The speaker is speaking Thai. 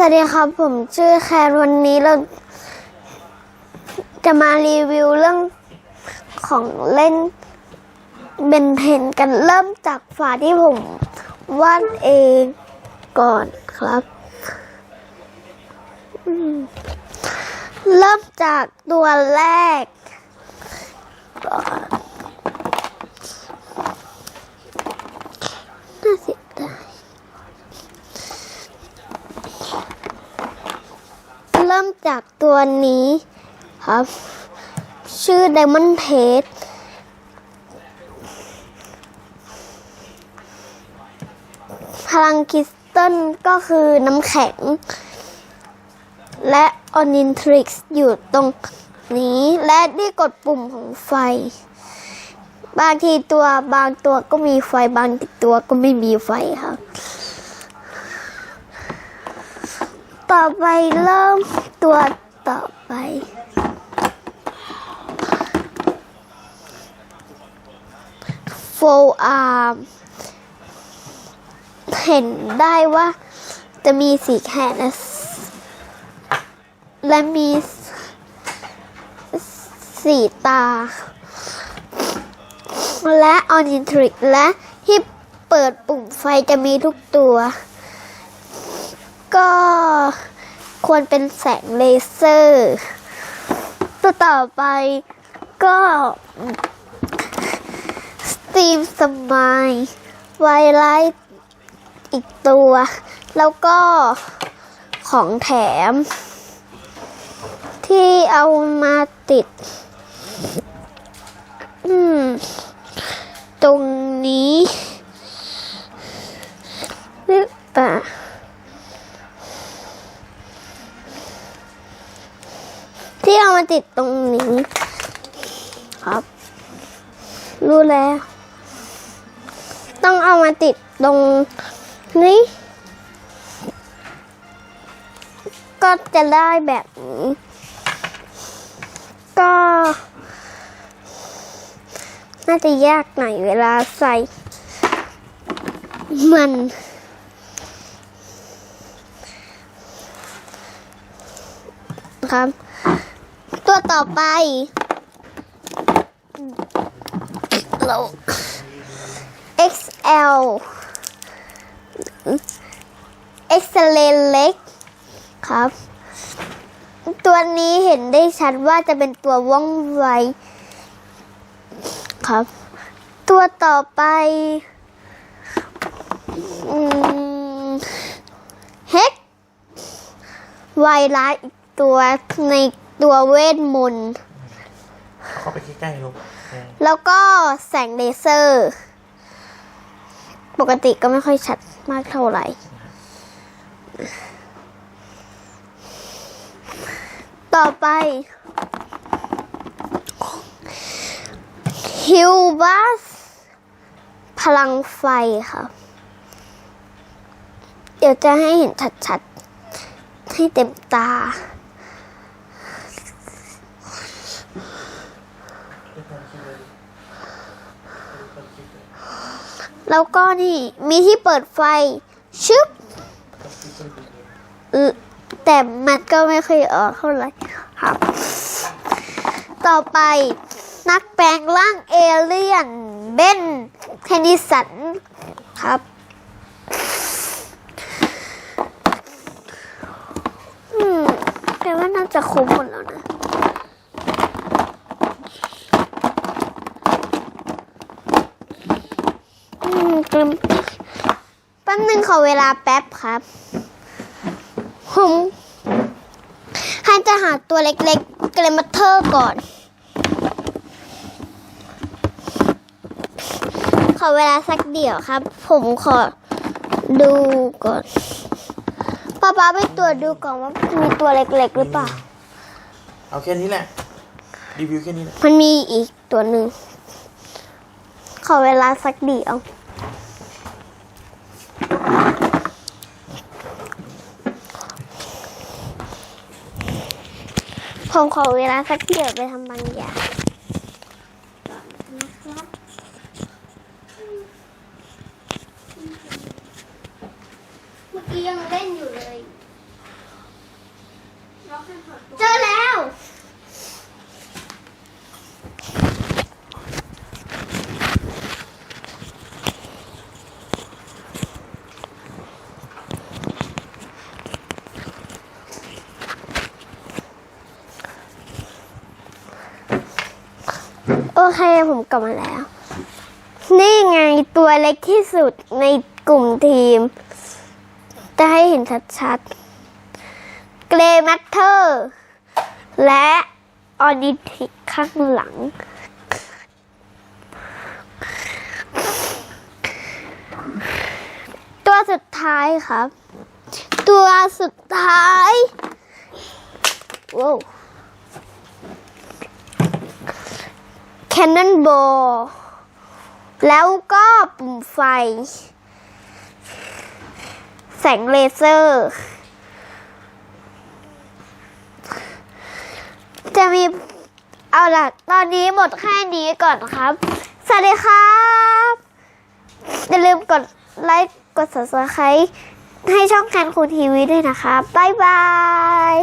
สวัสดีครับ ผมชื่อแคนวันนี้เราจะมารีวิวเรื่องของเล่นเบนเทนกันเริ่มจากฝาที่ผมวาดเองก่อนครับเริ่มจากตัวแรกอนน่าเสียดาย เริ่มจากตั วนี้ครับ ชื่อ Diamond t a s t พลังคริสตัลก็คือน้ำแข็ง และออนินทริกซ์อยู่ตรงนี้และที่กดปุ่มของไฟ บางทีตัวบางตัวก็มีไฟบางตัวก็ไม่มีไฟครับ ต่อไปเริ่มตัว ต่อไป โฟอาร์มเห็นได้ว่าจะมีสีแขนและมีสีตา และออนิทริกและที่เปิดปุ่มไฟจะมีทุกตัว ก็ ควรเป็นแสงเลเซอร์ต,ต่อไปก็สตีมสมายไวไลท์อีกตัว แล้วก็ของแถม ที่เอามาติด ตรงนี้หรือเปล่า ติดตรงนี้ครับ รู้แล้ว ต้องเอามาติดตรงนี้ ก็จะได้แบบนี้ ก็ น่าจะยากหน่อยเวลาใส่ มันครับ ต่อไป เรา XL x l เล็กครับ ตัวนี้เห็นได้ชัดว่าจะเป็นตัวว่องไวครับ ตัวต่อไปเฮกไวรัสอีกตัวใน ตัวเวทมนต์เข้าไปใกล้ๆลูกเออแล้วก็แสงเลเซอร์ ปกติก็ไม่ค่อยชัดมากเท่าไหร่ ต่อไปฮิวบัสพลังไฟค่ะ เดี๋ยวจะให้เห็นชัดๆ ให้เต็มตา แล้วก็นี่มีที่เปิดไฟ ชึบออแต่มันก็ไม่เคยออกเท่าไหร่ครับ ต่อไปนักแปลงร่างเอเลี่ยนเบนเทนนิสันครับ อืมแปลว่าน่าจะคุ้มหมดแล้วนะ กลืมแป๊บนึงขอเวลาแป๊บครับ ผมให้จะหาตัวเล็กๆเกรมาเทอร์ก่อน ขอเวลาสักเดี๋ยวครับ ผมขอดูก่อนป้าป้าไปตรวจดูก่อนว่ามีตัวเล็กๆหรือเปล่า เอาแค่นี้แหละ รีวิวแค่นี้แหละ มันมีอีกตัวหนึ่ง ขอเวลาสักเดียว ผมขอเวลาสักเดี๋ยวไปทำบางอย่างเมื่อกี้ยังเล่นอยู่เลย เจอแล้ว โอเคผมกลับมาแล้ว นี่ไงตัวเล็กที่สุดในกลุ่มทีม จะให้เห็นชัดๆ เกรย์แมทเทอร์ และออนิทิข้างหลัง ตัวสุดท้ายครับ ตัวสุดท้าย ว้าว แค นนอนบอลแล้วก็ปุ่มไฟ แสงเลเซอร์ จะมีเอาล่ะ ตอนนี้หมดแค่นี้ก่อนครับ สวัสดีครับ อย่าลืมกดไลค์ กด subscribe ให้ช่องแคนคูทีวีด้วยนะคะ บ๊ายบาย